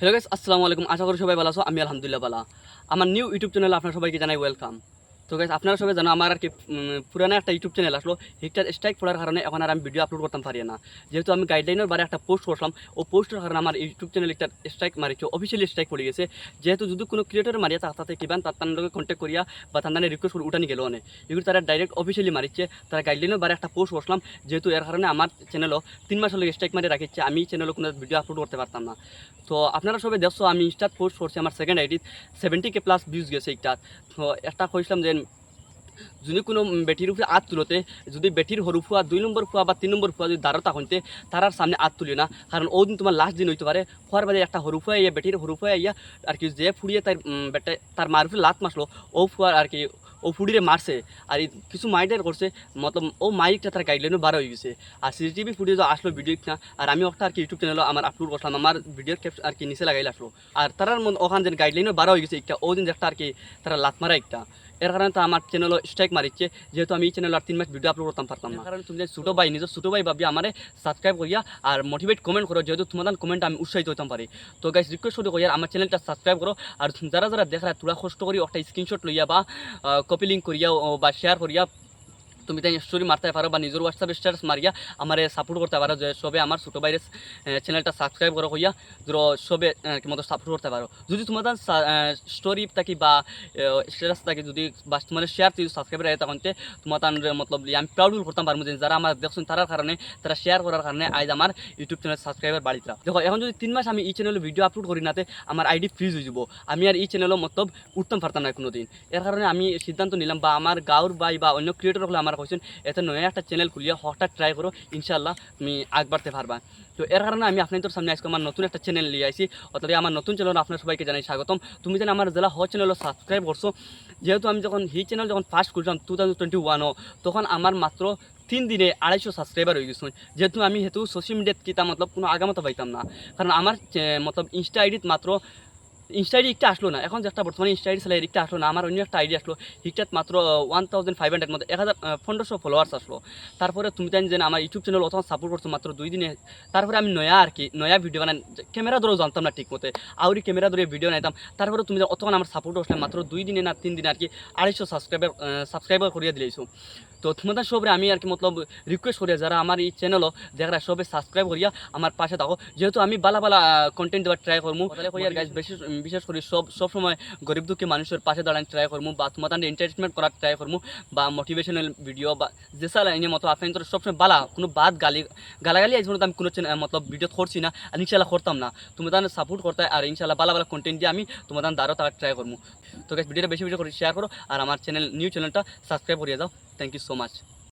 Hello guys আসসালামু আলাইকুম। আশা করি সবাই ভালো আছো। আমি আলহামদুলিল্লাহ ভালো। আমার নিউ ইউটিউব চ্যানেলে আপনার সবাইকে জানাই ওয়েলকাম তো গাইস আপনারা সবাই জানো, আমার আর কি পুরানো একটা ইউটিউব চ্যানেল আসলো। হিটটা স্ট্রাইক পড়ার কারণে এখন আর আমি ভিডিও আপলোড করতাম পারি না। যেহেতু আমি গাইডলাইনের বারে একটা পোস্ট করলাম ও পোস্টের কারণে আমার ইউটিউব চ্যানেল একটা স্ট্রাইক মারিছে অফিসিয়ালি স্ট্রাইক পড়ে গেছে। যেহেতু যদি কোনো ক্রিয়েটর মারিয়া তার তাতে কিবান তার তার লগে কন্ট্যাক্ট করিয়া বা তার রিকোয়েস্ট করে উঠানি গেল অনেক। এগুলো তারা ডাইরেক্ট অফিসিয়ালি মারিচ্ছে, তারা গাইডলাইনের বারে একটা পোস্ট করলাম যেহেতু এর কারণে আমার চ্যানেলও তিন মাস লগে স্ট্রাইক মারি রাখিচ্ছে, আমি চ্যানেলে কোনো ভিডিও আপলোড করতে পারতাম না। তো আপনারা সবাই দেখছ, আমি ইনস্টাত পোস্ট করছি, আমার second ID seventy K plus views গেছে একটা তো একটা কইছিলাম যে যদি কোনো বেটির উপরে আত তুলতে, যদি বেটির সরু ফুয়া দুই নম্বর ফুয়া বা তিন নম্বর ফুয়া যদি দাঁড়ো তখনতে তারার সামনে আত তুলি না। কারণ ও দিন তোমার লাস্ট দিন হইতে পারে হওয়ার বাদে একটা সরু ফুয়া ইয়া বেটির সরু ফুয়া ইয়া আর কি যে ফুড়িয়ে তার বেটে তার মার উপরে লাত মাসলো ও ফুয়ার আর কি ও ফুড়িরে মারছে আর কিছু মাইডার করছে মতলব ও মাইকটা তার গাইডলাইনও বার হয়ে গেছে। আর সিসিটিভি ফুটেজ আসলো ভিডিও না আর আমি একটা আর কি ইউটিউব চ্যানেলে আমার আপলোড করলাম আমার ভিডিওর ক্যাপ আর কি নিচে লাগাইলে আসলো আর তারার মধ্যে ওখান যে গাইডলাইনও বার হয়ে গেছে একটা ও দিন একটা আর কি তারা লাত মারা একটা এর কারণে তো আমার চ্যানেল স্ট্রাইক মারিচ্ছে যেহেতু আমি এই চ্যানেল আর তিন মাস ভিডিও আপলোড করতাম পারতাম না। কারণ তুমি যে ছোটো ভাই নিজের ছোটো ভাই ভাবি আমার সাবস্ক্রাইব করিয়া আর মোটিভেট কমেন্ট করো যেহেতু তোমাদের কমেন্ট আমি উৎসাহিত হতাম পারি। তো গাইস রিকোয়েস্ট করি করিয়া আমার চ্যানেলটা সাবস্ক্রাইব করো আর যারা যারা দেখা তোরা কষ্ট করি একটা স্ক্রিনশট লইয়া বা কপি লিঙ্ক করিয়া বা শেয়ার করিয়া তুমি তাই স্টোরি মারতে পারো বা নিজের হোয়াটসঅ্যাপ স্ট্যাটাস মারিয়া আমার সাপোর্ট করতে পারো যে সবে আমার ছোটো বাইরের চ্যানেলটা সাবস্ক্রাইব করো হইয়া ধরো সবে মতো সাপোর্ট করতে পারো। যদি তোমাদের স্টোরি থাকি বা স্ট্যাটাস থাকি যদি বা তোমার শেয়ার যদি সাবস্ক্রাইব রাখে তখন তে তোমার তার মতলব আমি প্রাউড করতাম পারব যে যারা আমার দেখছেন তার কারণে তারা শেয়ার করার কারণে আজ আমার ইউটিউব চ্যানেল সাবস্ক্রাইবার বাড়িতে দেখো, এখন যদি তিন মাস আমি এই চ্যানেলে ভিডিও আপলোড করি নাতে আমার আইডি ফ্রিজ হয়ে যাব। আমি আর এই চ্যানেলও মতলব উঠতাম পারতাম না কোনো দিন এর কারণে আমি সিদ্ধান্ত নিলাম বা আমার গাঁর ভাই বা অন্য ক্রিয়েটর হলে আমার কোয়েশ্চেন এতে নয়া একটা চ্যানেল খুলিয়া হঠাৎ ট্রাই করো ইনশাল্লাহ তুমি আগ বাড়তে পারবা। তো এর কারণে আমি আপনাদের সামনে আজকে আমার নতুন একটা চ্যানেল নিয়ে আসি অর্থাৎ আমার নতুন চ্যানেল আপনার সবাইকে জানাই স্বাগতম। তুমি যেন আমার জেলা হ চ্যানেলও সাবস্ক্রাইব করছ, যেহেতু আমি যখন হি চ্যানেল যখন ফার্স্ট করছিলাম টু থাউজেন্ড টোয়েন্টি ওয়ানও তখন আমার মাত্র তিন দিনে আড়াইশো সাবস্ক্রাইবার হয়ে গেছে। যেহেতু আমি হেতু সোশ্যাল মিডিয়াত কিতা মতলব কোনো আগামতো পাইতাম না। কারণ আমার মতলব ইনস্টা আইডিত মাত্র ইনস্টা আইডি একটা আসলো না। এখন যে একটা বর্তমানে ইনস্টা আইডি স্যালারি একটা আসলো না, আমার অন্য একটা আইডি আসলো হিকটাত মাত্র ওয়ান থাউজেন্ড ফাইভ হান্ড্রেড মতো এক হাজার পনেরোশো ফলোয়ার্স আসলো। তারপরে তুমি জানি যে আমার ইউটিউব চ্যানেল অথবা সাপোর্ট করছ মাত্র দুই দিনে। তারপরে আমি নয়া আর কি, নয়া ভিডিও বানাই ক্যামেরা ধরেও জানতাম না ঠিক মতে আউরি ক্যামেরা ধরে ভিডিও নাইতাম তারপরে তুমি অতক্ষণ আমার সাপোর্ট আসলে মাত্র দুই দিনে না তিন দিনে আর কি আড়াইশো সাবস্ক্রাইবার সাবস্ক্রাইবার করিয়ে দিলেইছো। তো তোমাদের সবরে আমি আর কি মতলব রিকোয়েস্ট করি যারা আমার এই চ্যানেলও যারা সবে সাবস্ক্রাইব করিয়া আমার পাশে থাকো। যেহেতু আমি বালা বালা কন্টেন্ট দেওয়ার ট্রাই করব তাহলে আর গাছ বিশেষ বিশেষ করে সব সবসময় গরিব দুঃখী মানুষের পাশে দাঁড়ান ট্রাই করব বা তোমাদের এন্টারটেনমেন্ট করার ট্রাই করব বা মোটিভেশনাল ভিডিও বা যেসা লাইনের মতো আপনার তোর সবসময় বালা কোনো বাদ গালি গালাগালি আজ পর্যন্ত আমি কোনো মতলব ভিডিও করছি না আর ইনশাল্লাহ করতাম না। তোমাদের সাপোর্ট করতে আর ইনশাল্লাহ বালা বালা কন্টেন্ট দিয়ে আমি তোমাদের দ্বারা তারা ট্রাই করব তো গাছ ভিডিওটা বেশি বেশি করে শেয়ার করো আর আমার চ্যানেল নিউ চ্যানেলটা সাবস্ক্রাইব করিয়ে দাও থ্যাংক ইউ সো মাচ